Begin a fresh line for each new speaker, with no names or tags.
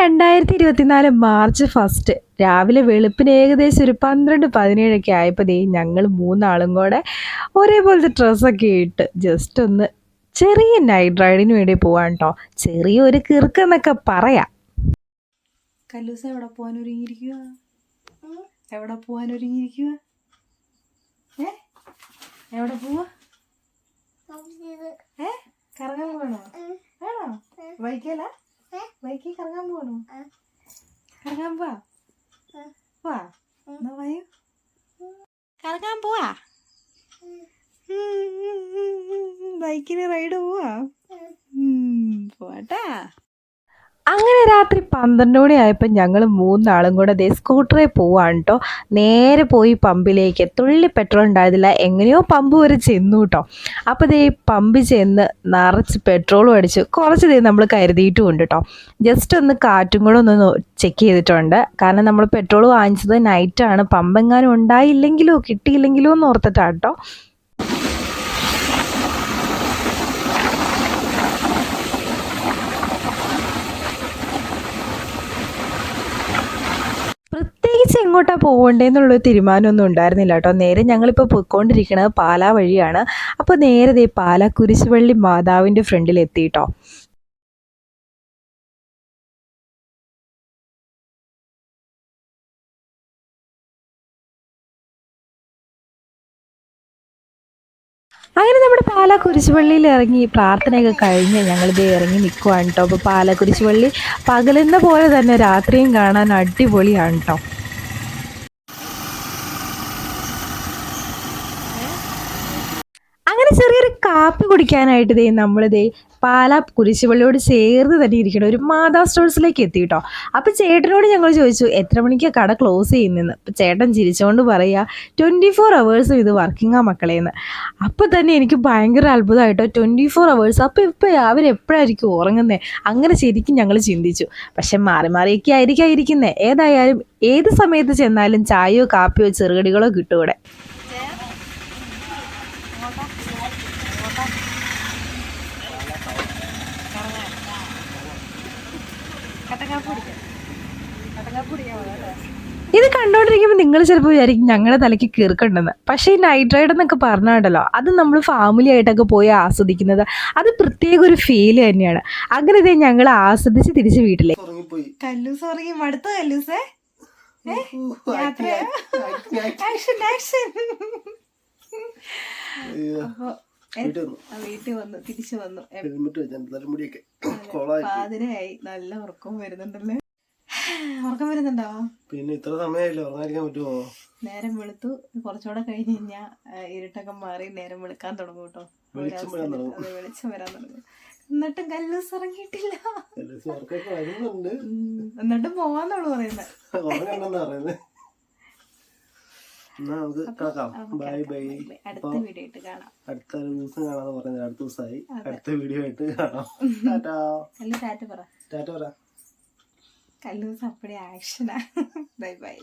രണ്ടായിരത്തി ഇരുപത്തിനാല് March first. രാവിലെ വെളുപ്പിന് ഏകദേശം ഒരു പന്ത്രണ്ട് പതിനേഴൊക്കെ ആയപ്പോഴേ ഞങ്ങൾ മൂന്നാളും കൂടെ ഒരേപോലത്തെ ഡ്രസ്സൊക്കെ ഇട്ട് ജസ്റ്റ് ഒന്ന് ചെറിയ നൈറ്റ് റൈഡിന് വേണ്ടി പോവാൻ കേട്ടോ ചെറിയ ഒരു കിറുക്കെന്നൊക്കെ പറയാം. കല്ലൂസ എവിടെ പോകാൻ ഒരുങ്ങിയിരിക്കുക എവിടെ പോകാൻ ഒരുങ്ങിയിരിക്കുക ഏ? എവിടെ പോവാ? ഏ? കറങ്ങാൻ പോകണോ വേണോ? ബൈക്കല്ല ബൈക്കിൽ കറങ്ങാൻ പോകണോ കറങ്ങാൻ പോവാ? പോവാ? എന്നാ വായു കറങ്ങാൻ പോവാ? ബൈക്കിന് റൈഡ് പോവാ? പോവാട്ടാ. അങ്ങനെ രാത്രി പന്ത്രണ്ട് മണി ആയപ്പോൾ ഞങ്ങൾ മൂന്നാളും കൂടെ ദേ സ്കൂട്ടറിൽ പോവാണ് കേട്ടോ നേരെ പോയി പമ്പിലേക്ക്. തുള്ളി പെട്രോൾ ഉണ്ടായിരുന്നില്ല. എങ്ങനെയോ പമ്പ് വരെ ചെന്നു കേട്ടോ അപ്പോൾ ദേ പമ്പ് ചെന്ന് നിറച്ച് പെട്രോളും അടിച്ച് കുറച്ച് ദേ നമ്മൾ കരുതിയിട്ടും ഉണ്ട് കേട്ടോ ജസ്റ്റ് ഒന്ന് കാറ്റും കൂടെ ഒന്ന് ചെക്ക് ചെയ്തിട്ടുണ്ട്. കാരണം നമ്മൾ പെട്രോൾ വാങ്ങിച്ചത് നൈറ്റാണ് പമ്പെങ്ങാനും ഉണ്ടായില്ലെങ്കിലോ കിട്ടിയില്ലെങ്കിലോ എന്ന് ഓർത്തിട്ടാണ് കേട്ടോ പ്രത്യേകിച്ച് പോകേണ്ടതെന്നുള്ളൊരു തീരുമാനമൊന്നും ഉണ്ടായിരുന്നില്ല കേട്ടോ. നേരെ ഞങ്ങളിപ്പോൾ പോയിക്കൊണ്ടിരിക്കുന്നത് പാലാ വഴിയാണ്. അപ്പോൾ നേരെ ദേ പാലാ കുരിശുവള്ളി മാതാവിന്റെ ഫ്രണ്ടിൽ എത്തി കേട്ടോ. അങ്ങനെ നമ്മുടെ പാലാ കുരിശുപള്ളിയിൽ ഇറങ്ങി പ്രാർത്ഥനയൊക്കെ കഴിഞ്ഞ് ഞങ്ങളിത് ഇറങ്ങി നിൽക്കുവാണ് കേട്ടോ. അപ്പോൾ പാലാ കുരിശുപള്ളി പകലെന്ന പോലെ തന്നെ രാത്രിയും കാണാൻ അടിപൊളിയാണ് കേട്ടോ അങ്ങനെ ചെറിയൊരു കാപ്പി കുടിക്കാനായിട്ട് ദേ നമ്മൾ ദേ പാലാ കുരിശുപള്ളിയോട് ചേർന്ന് തന്നെ ഇരിക്കണം ഒരു മാതാ സ്റ്റോഴ്സിലേക്ക് എത്തി കേട്ടോ അപ്പോൾ ചേട്ടനോട് ഞങ്ങൾ ചോദിച്ചു എത്ര മണിക്കാണ് കട ക്ലോസ് ചെയ്യുന്നതെന്ന്? അപ്പോൾ ചേട്ടൻ ചിരിച്ചുകൊണ്ട് പറയുക ട്വന്റി ഫോർ അവേഴ്സും ഇത് വർക്കിംഗ് ആ മക്കളേന്ന് അപ്പോൾ തന്നെ എനിക്ക് ഭയങ്കര അത്ഭുതമായിട്ടോ ട്വന്റി ഫോർ അവേഴ്സ് അപ്പോൾ ഇപ്പോൾ അവരെപ്പോഴായിരിക്കും ഉറങ്ങുന്നത് അങ്ങനെ ശരിക്കും ഞങ്ങൾ ചിന്തിച്ചു. പക്ഷെ മാറി മാറിയൊക്കെ ആയിരിക്കാം ഇരിക്കുന്നത് ഏതായാലും ഏത് സമയത്ത് ചെന്നാലും ചായയോ കാപ്പിയോ ചെറുകടികളോ കിട്ടും ഇവിടെ. ഇത് കണ്ടോണ്ടിരിക്കുമ്പോൾ നിങ്ങൾ ചിലപ്പോൾ വിചാരിക്കും ഞങ്ങളുടെ തലയ്ക്ക് കീർക്കുണ്ടെന്ന് പക്ഷേ ഈ നൈറ്റ് റൈഡ് എന്നൊക്കെ പറഞ്ഞുണ്ടല്ലോ അത് നമ്മൾ ഫാമിലി ആയിട്ടൊക്കെ പോയി ആസ്വദിക്കുന്നത് അത് പ്രത്യേക ഒരു ഫീൽ തന്നെയാണ്. അങ്ങനെ ഇതേ ഞങ്ങൾ ആസ്വദിച്ച് തിരിച്ച് വീട്ടിലേക്ക്.
ഉറങ്ങിപ്പോയി.
കല്ലൂസ് ഉറങ്ങി. മടുത്ത കല്ലൂസേ? യാത്ര ആക്ഷൻ ആക്ഷൻ
അയ്യോ. വീട്ടിൽ വന്നു.
തിരിച്ചു വന്നു.
തലമുടിയൊക്കെ കൊളായി
നല്ല ഉറക്കം വരുന്നുണ്ടല്ലേ. ഉറക്കം വരുന്നുണ്ടോ?
പിന്നെ ഇത്ര സമയമായില്ല? ഉറങ്ങാതിരിക്കാൻ പറ്റുമോ?
നേരം വെളുത്തു. കുറച്ചുകൂടെ കഴിഞ്ഞ് കഴിഞ്ഞാൽ ഇരുട്ടൊക്കെ മാറി നേരം വെളുക്കാൻ തുടങ്ങും കേട്ടോ.
വെളിച്ചം വരാൻ തുടങ്ങും.
എന്നിട്ടും കല്ലൂസ് ഇറങ്ങിയിട്ടില്ല എന്നിട്ടും പോവാന്നുള്ളു പറയുന്നത്
എന്നാ നമുക്ക് കേൾക്കാം ബൈ ബൈ.
അടുത്ത വീഡിയോ ആയിട്ട് കാണാം.
അടുത്ത ദിവസം കാണാന്ന് പറഞ്ഞത് അടുത്ത ദിവസമായി. അടുത്ത വീഡിയോ ആയിട്ട് കാണാം. ടാറ്റാ.
കല്ലു ടാറ്റ പറ.
ടാറ്റ പറ.
കല്ലൂസ് അപ്പടി ആക്ഷനാ. Bye bye.